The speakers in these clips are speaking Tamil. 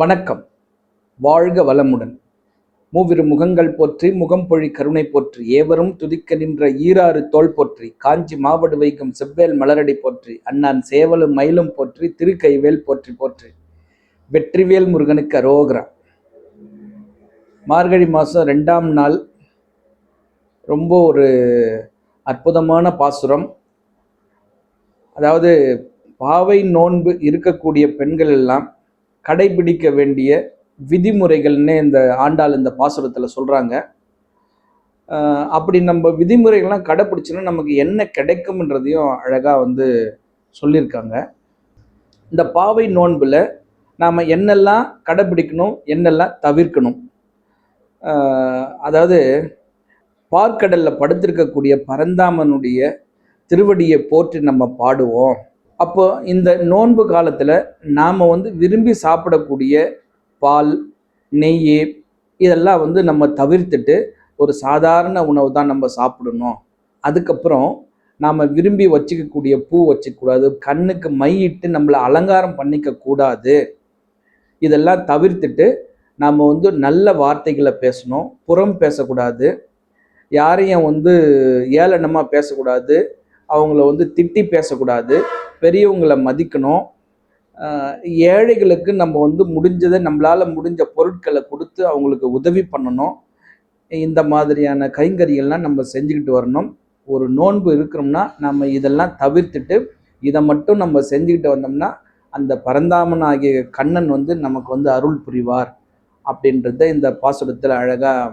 வணக்கம். வாழ்க வளமுடன். மூவிரு முகங்கள் போற்றி முகம் பொழி கருணை போற்றி ஏவரும் துதிக்க நின்ற ஈராறு தோள் போற்றி காஞ்சி மாவடு வைக்கும் செவ்வேல் மலரடி போற்றி அண்ணான் சேவலும் மயிலும் போற்றி திருக்கைவேல் போற்றி போற்றி. வெற்றிவேல் முருகனுக்கு அரோகரா. மார்கழி மாதம் ரெண்டாம் நாள். ரொம்ப ஒரு அற்புதமான பாசுரம். அதாவது பாவை நோன்பு இருக்கக்கூடிய பெண்கள் எல்லாம் கடைபிடிக்க வேண்டிய விதிமுறைகள்னே இந்த ஆண்டாள் இந்த பாசுரத்தில் சொல்கிறாங்க அப்படி நம்ம விதிமுறைகள்லாம் கடைப்பிடிச்சுன்னா நமக்கு என்ன கிடைக்கும்ன்றதையும் அழகாக வந்து சொல்லியிருக்காங்க. இந்த பாவை நோன்பில் நாம் என்னெல்லாம் கடைப்பிடிக்கணும் என்னெல்லாம் தவிர்க்கணும்? அதாவது பார்க்கடலில் படுத்திருக்கக்கூடிய பரந்தாமனுடைய திருவடியை போற்றி நம்ம பாடுவோம். அப்போ இந்த நோன்பு காலத்தில் நாம் வந்து விரும்பி சாப்பிடக்கூடிய பால் நெய் இதெல்லாம் வந்து நம்ம தவிர்த்துட்டு ஒரு சாதாரண உணவு தான் நம்ம சாப்பிடணும். அதுக்கப்புறம் நாம் விரும்பி வச்சுக்கக்கூடிய பூ வச்சுக்கூடாது கண்ணுக்கு மையிட்டு நம்மளை அலங்காரம் பண்ணிக்க கூடாது. இதெல்லாம் தவிர்த்துட்டு நாம் வந்து நல்ல வார்த்தைகளை பேசணும் புறம் பேசக்கூடாது. யாரையும் வந்து ஏளனமாக பேசக்கூடாது அவங்கள வந்து திட்டி பேசக்கூடாது. பெரியவங்களை மதிக்கணும். ஏழைகளுக்கு நம்ம வந்து முடிஞ்சதை நம்மளால் முடிஞ்ச பொருட்களை கொடுத்து அவங்களுக்கு உதவி பண்ணணும். இந்த மாதிரியான கைங்கறிகள்லாம் நம்ம செஞ்சுக்கிட்டு வரணும். ஒரு நோன்பு இருக்கிறோம்னா நம்ம இதெல்லாம் தவிர்த்துட்டு இதை மட்டும் நம்ம செஞ்சுக்கிட்டு வந்தோம்னா அந்த பரந்தாமன் ஆகிய கண்ணன் வந்து நமக்கு வந்து அருள் புரிவார் அப்படின்றத இந்த பாசுரத்தில் அழகாக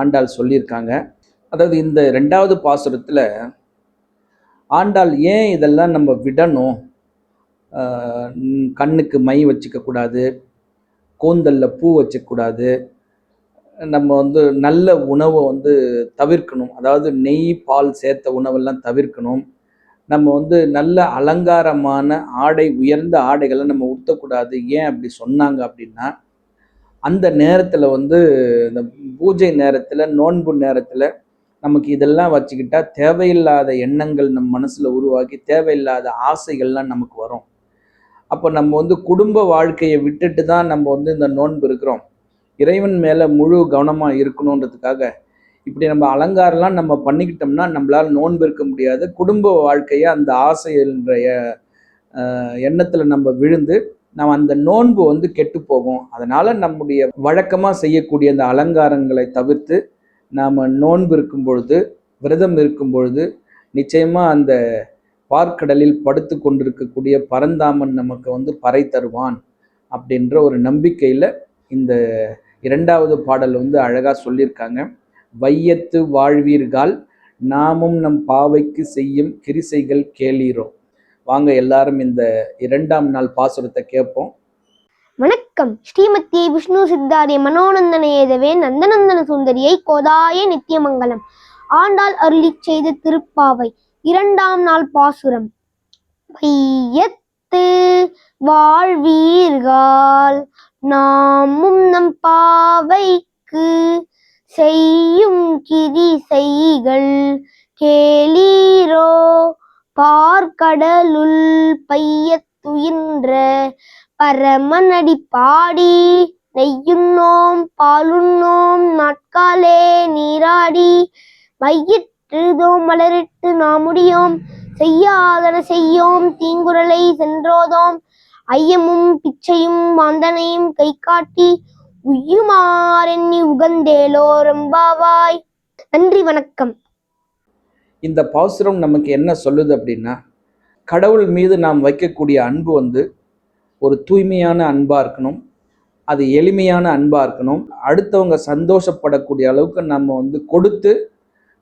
ஆண்டாள் சொல்லியிருக்காங்க. அதாவது இந்த ரெண்டாவது பாசுரத்தில் ஆண்டால் ஏன் இதெல்லாம் நம்ம விடணும்? கண்ணுக்கு மை வச்சுக்கக்கூடாது கூந்தலில் பூ வச்சக்கூடாது நம்ம வந்து நல்ல உணவை வந்து தவிர்க்கணும். அதாவது நெய் பால் சேர்த்த உணவெல்லாம் தவிர்க்கணும். நம்ம வந்து நல்ல அலங்காரமான ஆடை உயர்ந்த ஆடைகளை நம்ம உடுத்தக்கூடாது. ஏன் அப்படி சொன்னாங்க அப்படின்னா அந்த நேரத்தில் வந்து இந்த பூஜை நேரத்தில் நோன்பு நேரத்தில் நமக்கு இதெல்லாம் வச்சுக்கிட்டா தேவையில்லாத எண்ணங்கள் நம்ம மனசில் உருவாக்கி தேவையில்லாத ஆசைகள்லாம் நமக்கு வரும். அப்போ நம்ம வந்து குடும்ப வாழ்க்கையை விட்டுட்டு தான் நம்ம வந்து இந்த நோன்பு இருக்கிறோம். இறைவன் மேலே முழு கவனமாக இருக்கணுன்றதுக்காக இப்படி நம்ம அலங்காரம்லாம் நம்ம பண்ணிக்கிட்டோம்னா நம்மளால் நோன்பு இருக்க முடியாது. குடும்ப வாழ்க்கையை அந்த ஆசைன்ற எண்ணத்தில் நம்ம விழுந்து நம்ம அந்த நோன்பு வந்து கெட்டு போகும். அதனால் நம்முடைய வழக்கமாக செய்யக்கூடிய அந்த அலங்காரங்களை தவிர்த்து நாம் நோன்பு இருக்கும் பொழுது விரதம் இருக்கும் பொழுது நிச்சயமாக அந்த பார்க்கடலில் படுத்து கொண்டிருக்கக்கூடிய பரந்தாமன் நமக்கு வந்து பறை தருவான் அப்படின்ற ஒரு நம்பிக்கையில் இந்த இரண்டாவது பாடல் வந்து அழகாக சொல்லியிருக்காங்க. வையத்து வாழ்வீர்கள் நாமும் நம் பாவைக்கு செய்யும் கிரிசைகள் கேளீரோ? வாங்க எல்லாரும் இந்த இரண்டாம் நாள் பாசுரத்தை கேட்போம். வணக்கம். ஸ்ரீமதி விஷ்ணு சித்தாரிய மனோநந்தனேதவே நந்தநந்தன சுந்தரியை கோதாய நித்தியமங்கலம். ஆண்டாள் அருளிச் செய்த திருப்பாவை இரண்டாம் நாள் பாசுரம். வையத்து வாழ்வீர்கள். நாமும் நம் பாவைக்கு செய்யும் கிரி செய்கள். கேளீரோ பார்க்கடலுள் பையத்துயின்ற பரமனடி பாடி நெய்யுண்ணோம் பாலுண்ணோம் நாட்காலே நீராடி மையிற்றுதோம் மலரிட்டு நாமுடியோம் செய்யாதன செய்யோம் தீங்குரலை சென்றோதோம் ஐயமும் பிச்சையும் மாந்தனையும் கை காட்டி உய்யுமாறெண்ணி உகந்தேலோ ரொம்பவாய் நன்றி வணக்கம். இந்த பாசுரம் நமக்கு என்ன சொல்லுது அப்படின்னா கடவுள் மீது நாம் வைக்கக்கூடிய அன்பு வந்து ஒரு தூய்மையான அன்பாக இருக்கணும். அது எளிமையான அன்பாக இருக்கணும். அடுத்தவங்க சந்தோஷப்படக்கூடிய அளவுக்கு நம்ம வந்து கொடுத்து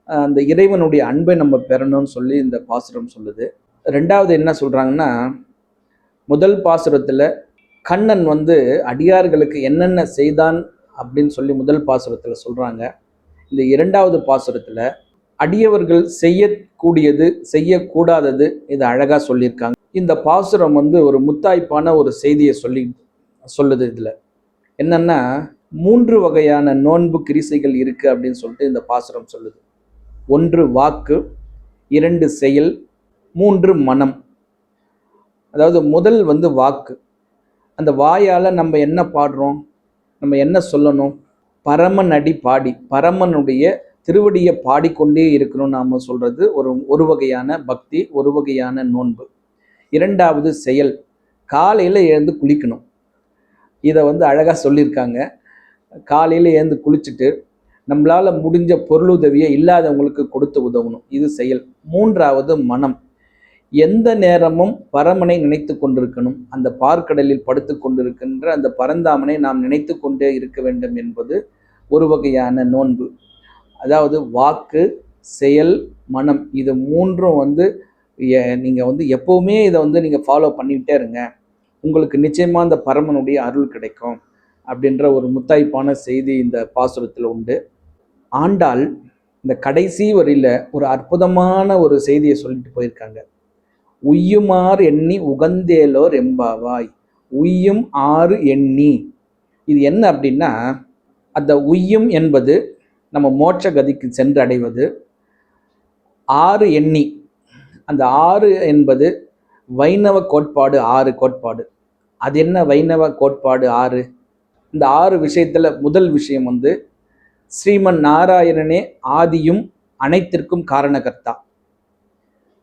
அந்த இறைவனுடைய அன்பை நம்ம பெறணும்னு சொல்லி இந்த பாசுரம் சொல்லுது. ரெண்டாவது என்ன சொல்கிறாங்கன்னா முதல் பாசுரத்தில் கண்ணன் வந்து அடியார்களுக்கு என்னென்ன செய்தான் அப்படின்னு சொல்லி முதல் பாசுரத்தில் சொல்கிறாங்க இந்த இரண்டாவது பாசுரத்தில் அடியவர்கள் செய்யக்கூடியது செய்யக்கூடாதது இது அழகாக சொல்லியிருக்காங்க. இந்த பாசுரம் வந்து ஒரு முத்தாய்ப்பான ஒரு செய்தியை சொல்லி சொல்லுது இதில். என்னென்னா மூன்று வகையான நோன்பு கிரிசைகள் இருக்குது அப்படின்னு சொல்லிட்டு இந்த பாசுரம் சொல்லுது. ஒன்று வாக்கு இரண்டு செயல் மூன்று மனம். அதாவது முதல் வந்து வாக்கு. அந்த வாயால் நம்ம என்ன பாடுறோம்? நம்ம என்ன சொல்லணும்? பரமன் அடி பாடி பரமனுடைய திருவடியை பாடிக்கொண்டே இருக்கணும் நாம் சொல்கிறது ஒரு ஒரு வகையான பக்தி ஒரு வகையான நோன்பு. இரண்டாவது செயல் காலையில் எழுந்து குளிக்கணும். இதை வந்து அழகாக சொல்லியிருக்காங்க. காலையில் எழுந்து குளிச்சுட்டு நம்மளால் முடிஞ்ச பொருளுதவியை இல்லாதவங்களுக்கு கொடுத்து உதவணும். இது செயல். மூன்றாவது மனம். எந்த நேரமும் பரமனை நினைத்து கொண்டிருக்கணும். அந்த பார்க்கடலில் படுத்து கொண்டிருக்கின்ற அந்த பரந்தாமனை நாம் நினைத்து கொண்டே இருக்க வேண்டும் என்பது ஒரு வகையான நோன்பு. அதாவது வாக்கு செயல் மனம் இது மூன்றும் வந்து நீங்கள் வந்து எப்போவுமே இதை வந்து நீங்கள் ஃபாலோ பண்ணிக்கிட்டே இருங்க. உங்களுக்கு நிச்சயமாக அந்த பரமனுடைய அருள் கிடைக்கும் அப்படின்ற ஒரு முத்தாய்ப்பான செய்தி இந்த பாசுரத்தில் உண்டு. ஆண்டாள் இந்த கடைசி வரியில் ஒரு அற்புதமான ஒரு செய்தியை சொல்லிட்டு போயிருக்காங்க. உய்யுமார் எண்ணி உகந்தேலோர் எம்பாவாய் உய்யும் ஆறு எண்ணி. இது என்ன அப்படின்னா அந்த உய்யும் என்பது நம்ம மோட்ச கதிக்கு சென்று அடைவது ஆறு எண்ணி. அந்த ஆறு என்பது வைணவ கோட்பாடு ஆறு கோட்பாடு. அது என்ன வைணவ கோட்பாடு ஆறு? இந்த ஆறு விஷயத்தில் முதல் விஷயம் வந்து ஸ்ரீமன் நாராயணனே ஆதியும் அனைத்திற்கும் காரணகர்த்தா.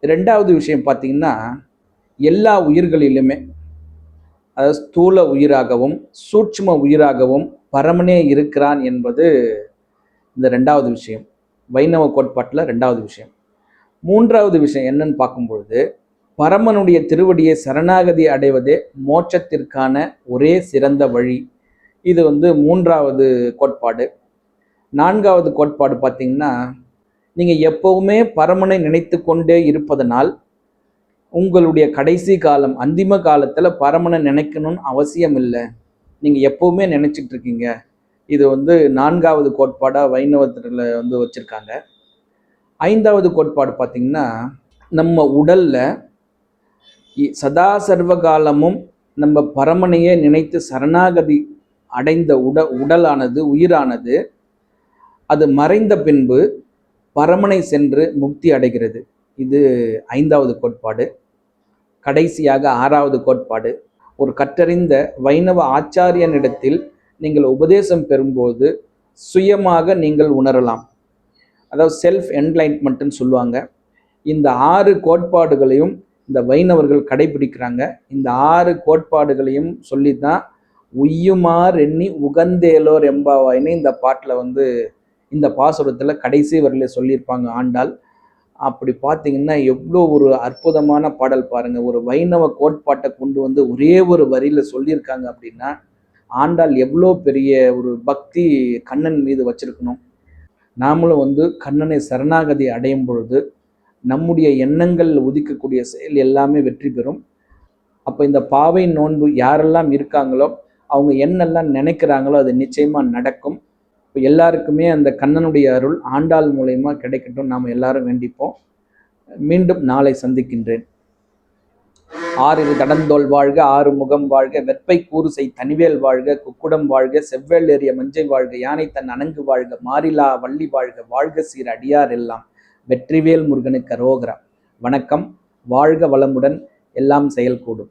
ரெண்டாவது விஷயம் பார்த்தீங்கன்னா எல்லா உயிர்களிலுமே அதாவது ஸ்தூல உயிராகவும் சூட்சும உயிராகவும் பரமனே இருக்கிறான் என்பது இந்த ரெண்டாவது விஷயம். வைணவ கோட்பாட்டில் ரெண்டாவது விஷயம். மூன்றாவது விஷயம் என்னன்னு பார்க்கும்பொழுது பரமனுடைய திருவடியை சரணாகதி அடைவதே மோட்சத்திற்கான ஒரே சிறந்த வழி. இது வந்து மூன்றாவது கோட்பாடு. நான்காவது கோட்பாடு பார்த்தீங்கன்னா நீங்கள் எப்போவுமே பரமனை நினைத்து கொண்டே இருப்பதனால் உங்களுடைய கடைசி காலம் அந்திம காலத்தில் பரமனை நினைக்கணும்னு அவசியம் இல்லை நீங்கள் எப்போவுமே நினச்சிட்டு இருக்கீங்க. இது வந்து நான்காவது கோட்பாடாக வைணவத்தில் வந்து வச்சுருக்காங்க. ஐந்தாவது கோட்பாடு பார்த்திங்கன்னா நம்ம உடலில் சதா சர்வ காலமும் நம்ம பரமனையே நினைத்து சரணாகதி அடைந்த உட உடலானது உயிரானது அது மறைந்த பின்பு பரமனை சென்று முக்தி அடைகிறது. இது ஐந்தாவது கோட்பாடு. கடைசியாக ஆறாவது கோட்பாடு. ஒரு கற்றறிந்த வைணவ ஆச்சாரியனிடத்தில் நீங்கள் உபதேசம் பெறும்போது சுயமாக நீங்கள் உணரலாம். அதாவது செல்ஃப் என்லைட்மெண்ட்டுன்னு சொல்லுவாங்க. இந்த ஆறு கோட்பாடுகளையும் இந்த வைணவர்கள் கடைபிடிக்கிறாங்க. இந்த ஆறு கோட்பாடுகளையும் சொல்லி தான் உய்யுமார் எண்ணி உகந்தேலோர் எம்பாவாயின்னு இந்த பாட்டில் வந்து இந்த பாசுரத்தில் கடைசி வரையில் சொல்லியிருப்பாங்க ஆண்டாள். அப்படி பார்த்தீங்கன்னா எவ்வளோ ஒரு அற்புதமான பாடல் பாருங்கள் ஒரு வைணவ கோட்பாட்டை கொண்டு வந்து ஒரே ஒரு வரியில் சொல்லியிருக்காங்க அப்படின்னா ஆண்டாள் எவ்வளோ பெரிய ஒரு பக்தி கண்ணன் மீது வச்சிருக்கணும். நாமளும் வந்து கண்ணனை சரணாகதி அடையும் பொழுது நம்முடைய எண்ணங்கள் உதிக்கக்கூடிய செயல் எல்லாமே வெற்றி பெறும். அப்போ இந்த பாவை நோன்பு யாரெல்லாம் இருக்காங்களோ அவங்க என்னெல்லாம் நினைக்கிறாங்களோ அது நிச்சயமாக நடக்கும். இப்போ எல்லாருக்குமே அந்த கண்ணனுடைய அருள் ஆண்டாள் மூலயமா கிடைக்கட்டும். நாம் எல்லாரும் வேண்டிப்போம். மீண்டும் நாளை சந்திக்கின்றேன். ஆறிரு தடந்தோல் வாழ்க ஆறு முகம் வாழ்க வெப்பை கூறுசை தனிவேல் வாழ்க குக்குடம் வாழ்க செவ்வேல் ஏறிய மஞ்சை வாழ்க யானை தன் அணங்கு வாழ்க மாறிலா வள்ளி வாழ்க வாழ்க சீர் அடியார் எல்லாம். வெற்றிவேல் முருகனுக்கு ரோகரா வணக்கம் வாழ்க வளமுடன் எல்லாம் செயல்கூடும்.